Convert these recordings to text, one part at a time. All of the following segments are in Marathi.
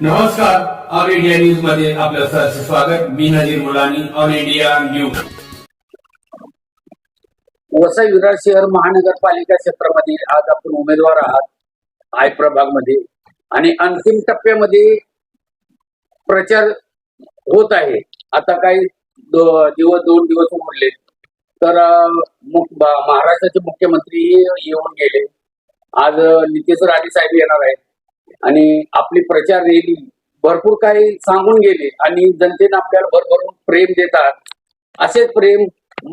नमस्कार ऑल इंडिया न्यूजमध्ये आपलं सहर्ष स्वागत. मी Nazir Mulani All India News Vasai Virar शहर महानगरपालिका क्षेत्रामध्ये आज आपण उमेदवार आहात. आय प्रभागमध्ये आणि अंतिम टप्प्यामध्ये प्रचार होत आहे. आता काही दो- दिवस दोन दिवस उरले. तर महाराष्ट्राचे मुख्यमंत्री येऊन गेले. आज नितेश राणे साहेब येणार आहेत. आणि आपली प्रचार रॅली भरपूर काही सांगून गेले आणि जनतेने आपल्याला भरभरून प्रेम देतात. असेच प्रेम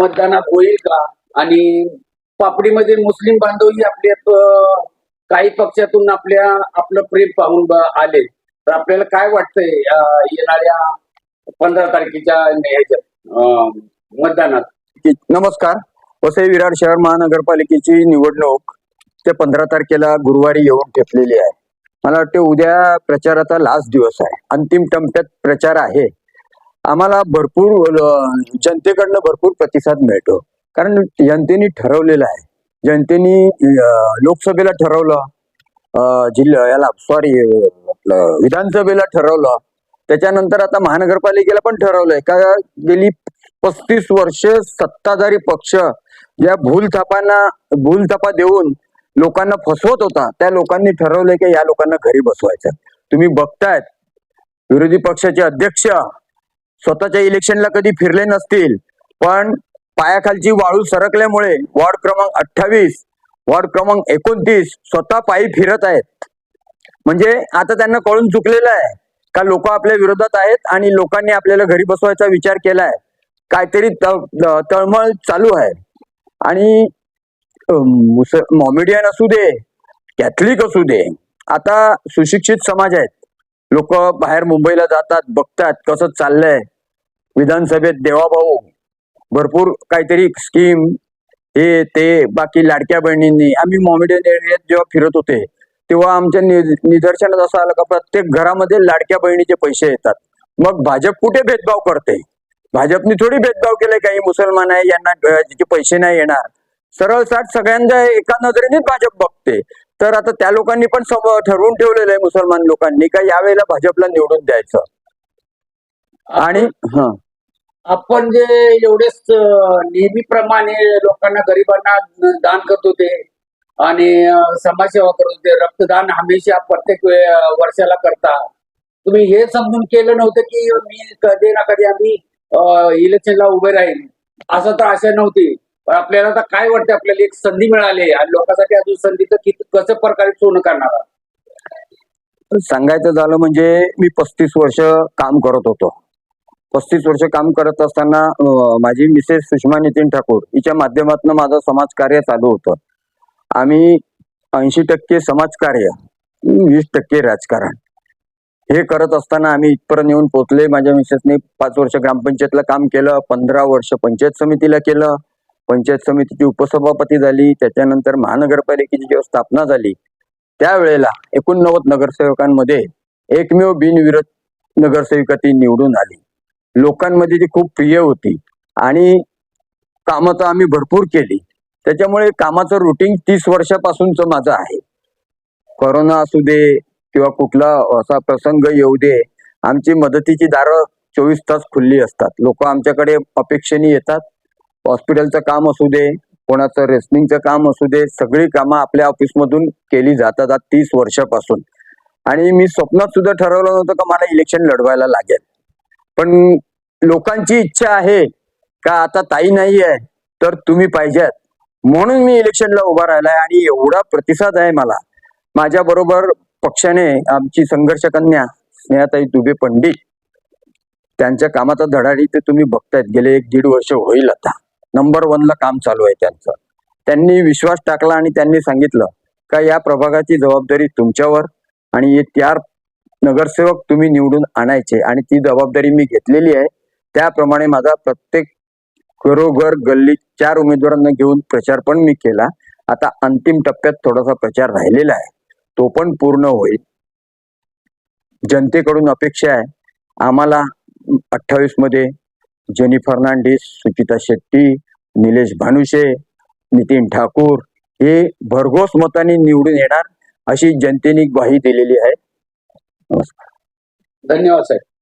मतदानात होईल का? आणि पापडीमध्ये मुस्लिम बांधवही आपल्या काही पक्षातून आपल्या आपलं प्रेम पाहून आले. तर आपल्याला काय वाटतंय येणाऱ्या पंधरा तारखेच्या ह्याच्यात, मतदानात? नमस्कार. वसई विरार शहर महानगरपालिकेची निवडणूक ते पंधरा तारखेला गुरुवारी येऊन ठेपलेली आहे. मला वाटते उद्या प्रचाराचा लास्ट दिवस आहे. अंतिम टप्प्यात प्रचार आहे. आम्हाला भरपूर जनतेकडनं भरपूर प्रतिसाद मिळतो. कारण जनतेने ठरवलेलं आहे. जनतेने लोकसभेला ठरवलं जिल्हा याला सॉरी आपलं विधानसभेला ठरवलं. त्याच्यानंतर आता महानगरपालिकेला पण ठरवलंय. का गेली पस्तीस वर्ष सत्ताधारी पक्ष या भूलथापांना भूलथापा देऊन लोकांना फसवत होता त्या लोकांनी ठरवलंय की या लोकांना घरी बसवायचं तुम्ही बघतायत विरोधी पक्षाचे अध्यक्ष स्वतःच्या इलेक्शनला कधी फिरले नसतील पण पायाखालची वाळू सरकल्यामुळे वॉर्ड क्रमांक अठ्ठावीस वॉर्ड क्रमांक एकोणतीस स्वतः पायी फिरत आहेत. म्हणजे आता त्यांना कळून चुकलेलं आहे का लोक आपल्या विरोधात आहेत आणि लोकांनी आपल्याला घरी बसवायचा विचार केलाय. काहीतरी त- तळमळ चालू आहे. आणि मॉमेडियन असू दे कॅथलिक असू दे आता सुशिक्षित समाज आहेत. लोक बाहेर मुंबईला जातात बघतात कसं चाललंय विधानसभेत देवाभाऊ. भरपूर काहीतरी स्कीम हे ते बाकी लाडक्या बहिणींनी. आम्ही मॉमेडियन एरियात जेव्हा फिरत होते तेव्हा आमच्या निदर्शनात असं आलं का प्रत्येक घरामध्ये लाडक्या बहिणीचे पैसे येतात. मग भाजप कुठे भेदभाव करते? भाजपने थोडी भेदभाव केलाय काही मुसलमान आहे यांना पैसे नाही येणार. सरळ साठ सगळ्यांच्या एका नजरेने भाजप बघते. तर आता त्या लोकांनी पण ठरवून ठेवलेलं आहे मुसलमान लोकांनी का यावेळेला भाजपला निवडून द्यायचं. आणि हा. आपण जे एवढेच नेहमीप्रमाणे लोकांना गरिबांना दान करत होते आणि समाजसेवा करत होते रक्तदान हमेशा प्रत्येक वर्षाला करता. तुम्ही हे समजून केलं नव्हतं की मी कधी ना कधी आम्ही इलेक्शनला उभे राहील असं तर आशा नव्हती. पण आपल्याला आता काय वाटतं आपल्याला एक संधी मिळाली आणि लोकांसाठी अजून संधीचं किती कसं प्रकारे सोनं करणार सांगायचं झालं म्हणजे मी पस्तीस वर्ष काम करत होतो. पस्तीस वर्ष काम करत असताना माझी मिसेस सुषमा नितीन ठाकूर हिच्या माध्यमातून माझं समाजकार्य चालू होतं. आम्ही ऐंशी टक्के समाजकार्य वीस टक्के राजकारण हे करत असताना आम्ही इथपर्यंत येऊन पोहोचले. माझ्या मिसेसने पाच वर्ष ग्रामपंचायतला काम केलं पंधरा वर्ष पंचायत समितीला केलं. पंचायत समितीची उपसभापती झाली त्याच्यानंतर महानगरपालिकेची जेव्हा स्थापना झाली त्यावेळेला एकोणनव्वद नगरसेवकांमध्ये एकमेव बिनविरोध नगरसेविका ती निवडून आली. लोकांमध्ये ती खूप प्रिय होती आणि कामं तर आम्ही भरपूर केली. त्याच्यामुळे कामाचं रुटीन तीस वर्षापासूनचं माझं आहे. कोरोना असू दे किंवा कुठला असा प्रसंग येऊ दे आमची मदतीची दारं चोवीस तास खुल्ली असतात. लोक आमच्याकडे अपेक्षेने येतात. हॉस्पिटलचं काम असू दे कोणाचं रेसलिंगचं काम असू दे सगळी कामं आपल्या ऑफिसमधून केली जातात आज तीस वर्षापासून. आणि मी स्वप्नात सुद्धा ठरवलं नव्हतं का मला इलेक्शन लढवायला लागेल. पण लोकांची इच्छा आहे का आता ताई नाही आहे तर तुम्ही पाहिजेत. म्हणून मी इलेक्शनला उभा राहिलाय आणि एवढा प्रतिसाद आहे मला. माझ्या बरोबर पक्षाने आमची संघर्ष कन्या स्नेहाताई दुबे पंडित त्यांच्या कामाचा धडाडी ते तुम्ही बघतायत. गेले एक दीड वर्ष होईल आता. नंबर वनला काम चालू आहे त्यांचं. त्यांनी विश्वास टाकला आणि त्यांनी सांगितलं का या प्रभागाची जबाबदारी तुमच्यावर आणि चार नगरसेवक तुम्ही निवडून आणायचे आणि ती जबाबदारी मी घेतलेली आहे. त्याप्रमाणे माझा प्रत्येक घरोघर गल्ली चार उमेदवारांना घेऊन प्रचार पण मी केला. आता अंतिम टप्प्यात थोडासा प्रचार राहिलेला आहे. तो पण पूर्ण होईल. जनतेकडून अपेक्षा आहे. आम्हाला अठ्ठावीसमध्ये जेनी फर्नांडिस सुचिता शेट्टी निलेश भानुशे नितीन ठाकूर हे भरघोस मताने निवडून येणार अशी जनतेने ग्वाही दिलेली आहे. नमस्कार. धन्यवाद साहेब.